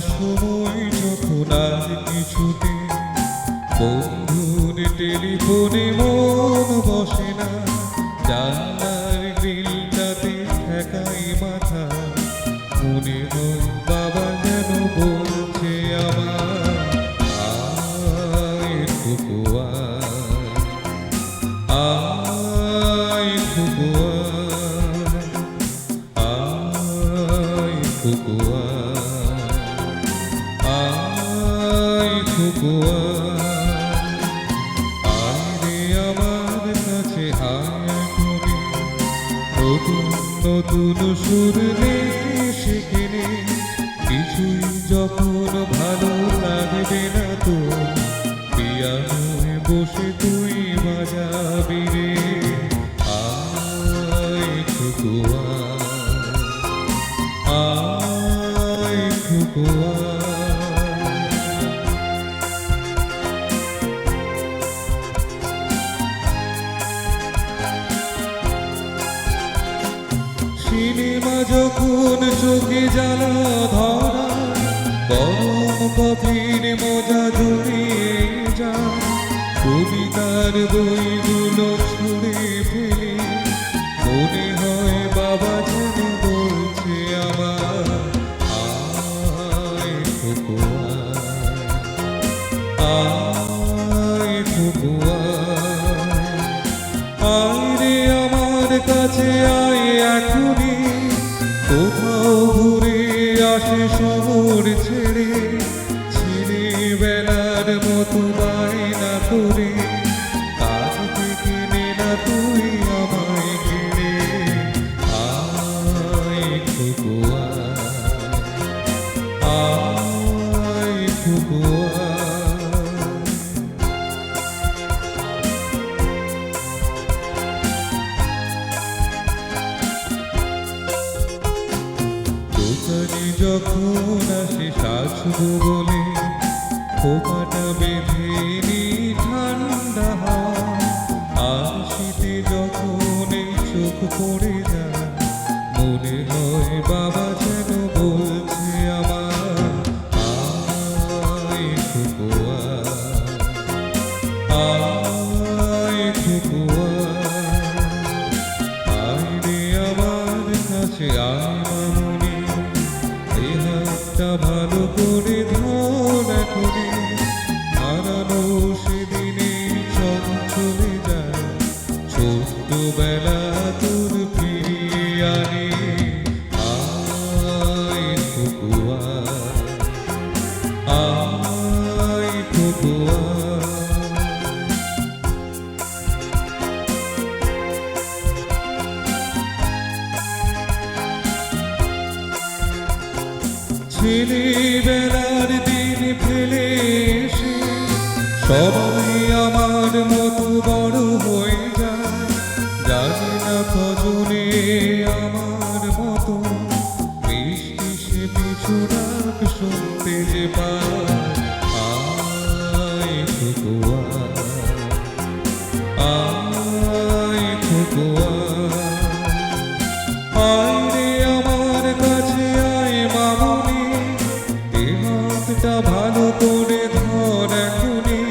সময় যখন আর কিছুতে। বন্ধুর টেলিফোনে মন বসে না। জানলার গ্রিলটাতে ঠেকাই মাথা। মনে হয় বাবা যেন বলছে আমার, আয় খুকুয়া আয়। খুকুয়া আয়। নতুন সুর সেখানে কিছুই যখন ভালো লাগবে না তো, পিয়ানোয় বসে তুই বাজাবি রে। আয় খুকুয়া আয়। খুকুয়া সিনেমা যখন চোখে জ্বালা ধরা গরম কফির মজা জড়িয়ে যা কবিতার বইগুলো ছুঁড়ে ফেলে। মনে হয় বাবা যেন বলছে আমার, আয় খুকুয়া আয় খুকুয়া আসে শহর যখন আসে শাশুড়ো বলে খোপাটা বেঁধে হাতটা ভালো করে ধর এখনই। হারানো সেদিনে চল চলে যায়। ছোট্টবেলা তোর ফিরিয়ে আনে। ছেলেবেলার দিন ফেলে এসে সবাই আমার মতো বড় হয়ে যায়। জানি না কজনে আমার মতো। বৃষ্টি সে পিছু ডাক শুনতে যে পায়। দিনটা ভালো করে ধর এখনই।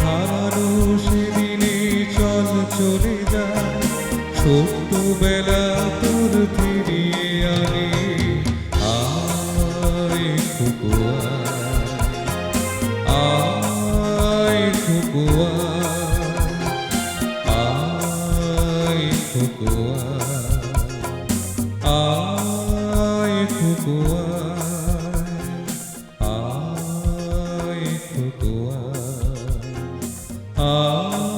হারানো সেদিনে চল চলে যা। ছোট্টবেলা তোর ফিরিয়ে আনে। আয় খুকুয়া আয় খুকুয়া Ah.